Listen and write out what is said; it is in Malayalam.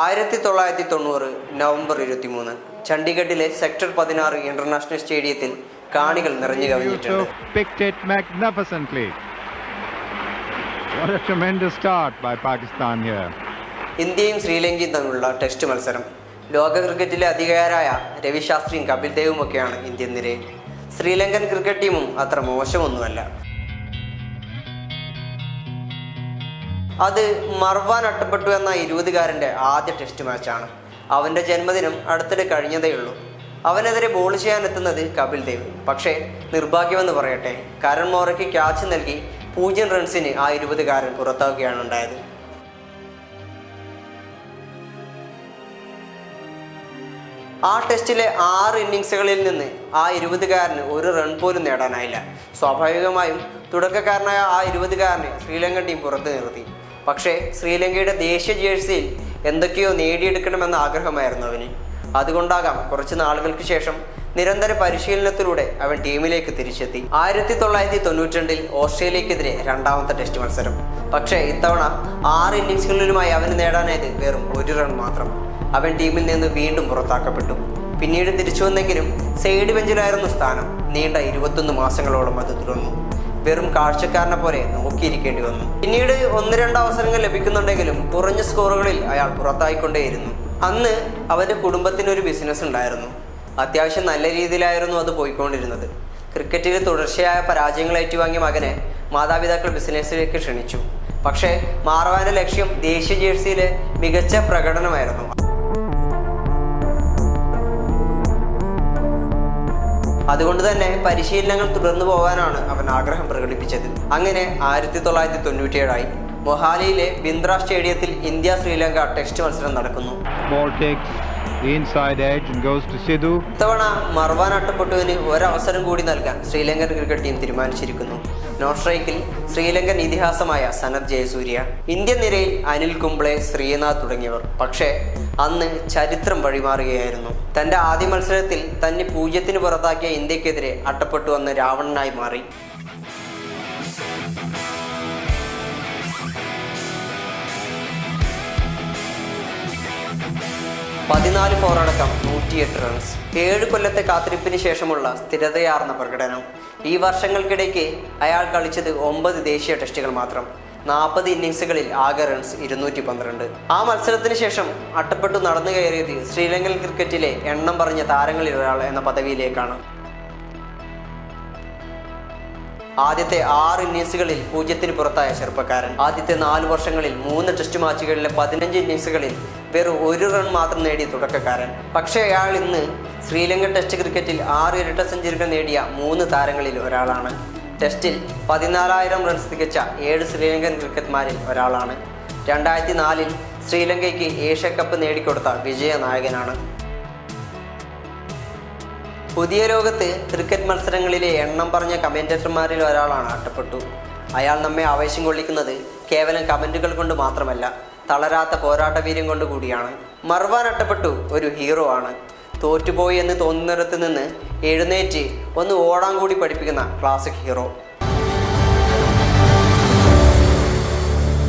ആയിരത്തി തൊള്ളായിരത്തി തൊണ്ണൂറ് നവംബർ ഇരുപത്തിമൂന്ന് ചണ്ഡീഗഡിലെ സെക്ടർ പതിനാറ് ഇന്റർനാഷണൽ സ്റ്റേഡിയത്തിൽ കാണികൾ നിറഞ്ഞു കവിഞ്ഞിട്ടുണ്ട്. ഇന്ത്യയും ശ്രീലങ്കയും തമ്മിലുള്ള ടെസ്റ്റ് മത്സരം. ലോക ക്രിക്കറ്റിലെ അധികാരായ രവി ശാസ്ത്രിയും കപിൽ ദേവും ഒക്കെയാണ് ഇന്ത്യൻ നിരയിൽ. ശ്രീലങ്കൻ ക്രിക്കറ്റ് ടീമും അത്ര മോശമൊന്നുമല്ല. അത് മർവാൻ അട്ടപ്പെട്ടു എന്ന ഇരുപതുകാരന്റെ ആദ്യ ടെസ്റ്റ് മാച്ചാണ് അവന്റെ ജന്മദിനം അടുത്തിടെ കഴിഞ്ഞതേയുള്ളൂ അവനെതിരെ ബോൾ ചെയ്യാൻ എത്തുന്നത് കപിൽ ദേവ്. പക്ഷേ നിർഭാഗ്യമെന്ന് പറയട്ടെ കരൺ മോറയ്ക്ക് ക്യാച്ച് നൽകി പൂജ്യം റൺസിന് ആ ഇരുപതുകാരൻ പുറത്താവുകയാണ് ഉണ്ടായത്. ആ ടെസ്റ്റിലെ ആറ് ഇന്നിങ്സുകളിൽ നിന്ന് ആ ഇരുപതുകാരന് ഒരു റൺ പോലും നേടാനായില്ല. സ്വാഭാവികമായും തുടക്കക്കാരനായ ആ ഇരുപതുകാരനെ ശ്രീലങ്കൻ ടീം പുറത്തു നിർത്തി. പക്ഷേ ശ്രീലങ്കയുടെ ദേശീയ ജേഴ്സിയിൽ എന്തൊക്കെയോ നേടിയെടുക്കണമെന്ന ആഗ്രഹമായിരുന്നു അവന്. അതുകൊണ്ടാകാം കുറച്ച് നാളുകൾക്ക് ശേഷം നിരന്തര പരിശീലനത്തിലൂടെ അവൻ ടീമിലേക്ക് തിരിച്ചെത്തി. ആയിരത്തി തൊള്ളായിരത്തി തൊണ്ണൂറ്റി രണ്ടിൽ ഓസ്ട്രേലിയക്കെതിരെ രണ്ടാമത്തെ ടെസ്റ്റ് മത്സരം. പക്ഷേ ഇത്തവണ ആറ് ഇന്നിങ്സുകളിലുമായി അവന് നേടാനായത് വെറും ഒരു റൺ മാത്രം. അവൻ ടീമിൽ നിന്ന് വീണ്ടും പുറത്താക്കപ്പെട്ടു. പിന്നീട് തിരിച്ചു വന്നെങ്കിലും സൈഡ് ബെഞ്ചിലായിരുന്നു സ്ഥാനം. നീണ്ട ഇരുപത്തൊന്ന് മാസങ്ങളോളം അത് തുടർന്നു. വെറും കാഴ്ചക്കാരനെ പോലെ നോക്കിയിരിക്കേണ്ടി വന്നു. പിന്നീട് ഒന്ന് രണ്ട് അവസരങ്ങൾ ലഭിക്കുന്നുണ്ടെങ്കിലും കുറഞ്ഞ സ്കോറുകളിൽ അയാൾ പുറത്തായിക്കൊണ്ടേയിരുന്നു. അന്ന് അവന്റെ കുടുംബത്തിന് ഒരു ബിസിനസ് ഉണ്ടായിരുന്നു. അത്യാവശ്യം നല്ല രീതിയിലായിരുന്നു അത് പോയിക്കൊണ്ടിരുന്നത്. ക്രിക്കറ്റിൽ തുടർച്ചയായ പരാജയങ്ങൾ ഏറ്റുവാങ്ങിയ മകനെ മാതാപിതാക്കൾ ബിസിനസ്സിലേക്ക് ക്ഷണിച്ചു. പക്ഷേ മാറവാന്റെ ലക്ഷ്യം ദേശീയ ജേഴ്സിയിലെ മികച്ച പ്രകടനമായിരുന്നു. അതുകൊണ്ട് തന്നെ പരിശീലനങ്ങൾ തുടർന്നു പോകാനാണ് അവൻ ആഗ്രഹം പ്രകടിപ്പിച്ചത്. അങ്ങനെ ആയിരത്തി തൊള്ളായിരത്തി തൊണ്ണൂറ്റിയേഴായി മൊഹാലിയിലെ ബിന്ദ്ര സ്റ്റേഡിയത്തിൽ ഇന്ത്യ ശ്രീലങ്ക ടെസ്റ്റ് മത്സരം നടക്കുന്നു. ഇത്തവണ മർവാൻ അട്ടപ്പെട്ടുവിന് ഒരവസരം കൂടി നൽകാൻ ശ്രീലങ്കൻ ക്രിക്കറ്റ് ടീം തീരുമാനിച്ചിരിക്കുന്നു. നോൺ സ്ട്രൈക്കിൽ ശ്രീലങ്കൻ ഇതിഹാസമായ സനത് ജയസൂര്യ ഇന്ത്യൻ നിരയിൽ അനിൽ കുംബ്ലെ ശ്രീനാഥ് തുടങ്ങിയവർ. പക്ഷേ അന്ന് ചരിത്രം വഴിമാറുകയായിരുന്നു. തന്റെ ആദ്യ മത്സരത്തിൽ തന്നെ പൂജ്യത്തിന് പുറത്താക്കിയ ഇന്ത്യക്കെതിരെ അട്ടപ്പെട്ടു വന്ന് രാവണനായി മാറി. പതിനാല് ഫോറടക്കം നൂറ്റിയെട്ട് റൺസ് ഏഴ് കൊല്ലത്തെ കാത്തിരിപ്പിന് ശേഷമുള്ള സ്ഥിരതയാർന്ന പ്രകടനം. ഈ വർഷങ്ങൾക്കിടയ്ക്ക് അയാൾ കളിച്ചത് ഒമ്പത് ദേശീയ ടെസ്റ്റുകൾ മാത്രം. നാൽപ്പത് ഇന്നിങ്സുകളിൽ ആകെ റൺസ് ഇരുന്നൂറ്റി പന്ത്രണ്ട്. ആ മത്സരത്തിന് ശേഷം അട്ടപ്പെട്ടു നടന്നു കയറിയത് ശ്രീലങ്കൻ ക്രിക്കറ്റിലെ എണ്ണം പറഞ്ഞ താരങ്ങളിൽ ഒരാൾ എന്ന പദവിയിലേക്കാണ്. ആദ്യത്തെ ആറ് ഇന്നിങ്സുകളിൽ പൂജ്യത്തിന് പുറത്തായ ചെറുപ്പക്കാരൻ. ആദ്യത്തെ നാല് വർഷങ്ങളിൽ മൂന്ന് ടെസ്റ്റ് മാച്ചുകളിലെ പതിനഞ്ച് ഇന്നിങ്സുകളിൽ വെറും ഒരു റൺ മാത്രം നേടിയ തുടക്കക്കാരൻ. പക്ഷേ അയാൾ ഇന്ന് ശ്രീലങ്കൻ ടെസ്റ്റ് ക്രിക്കറ്റിൽ ആറ് ഇരട്ട സെഞ്ചുറികൾ നേടിയ മൂന്ന് താരങ്ങളിൽ ഒരാളാണ്. ടെസ്റ്റിൽ പതിനാലായിരം റൺസ് തികച്ച ഏഴ് ശ്രീലങ്കൻ ക്രിക്കറ്റ്മാരിൽ ഒരാളാണ്. രണ്ടായിരത്തി നാലിൽ ശ്രീലങ്കയ്ക്ക് ഏഷ്യ കപ്പ് നേടിക്കൊടുത്ത വിജയ നായകനാണ് പുതിയ ലോകത്ത് ക്രിക്കറ്റ് മത്സരങ്ങളിലെ എണ്ണം പറഞ്ഞ കമന്റേറ്റർമാരിൽ ഒരാളാണ് അട്ടപ്പെട്ടു അയാൾ നമ്മെ ആവേശം കൊള്ളിക്കുന്നത് കേവലം കമന്റുകൾ കൊണ്ട് മാത്രമല്ല തളരാത്ത പോരാട്ട വീര്യം കൊണ്ട് കൂടിയാണ്. മർവാൻ അട്ടപ്പെട്ടു ഒരു ഹീറോ ആണ്. തോറ്റുപോയി എന്ന് തോന്നുന്നിടത്ത് നിന്ന് എഴുന്നേറ്റ് ഒന്ന് ഓടാൻ കൂടി പഠിപ്പിക്കുന്ന ക്ലാസിക് ഹീറോ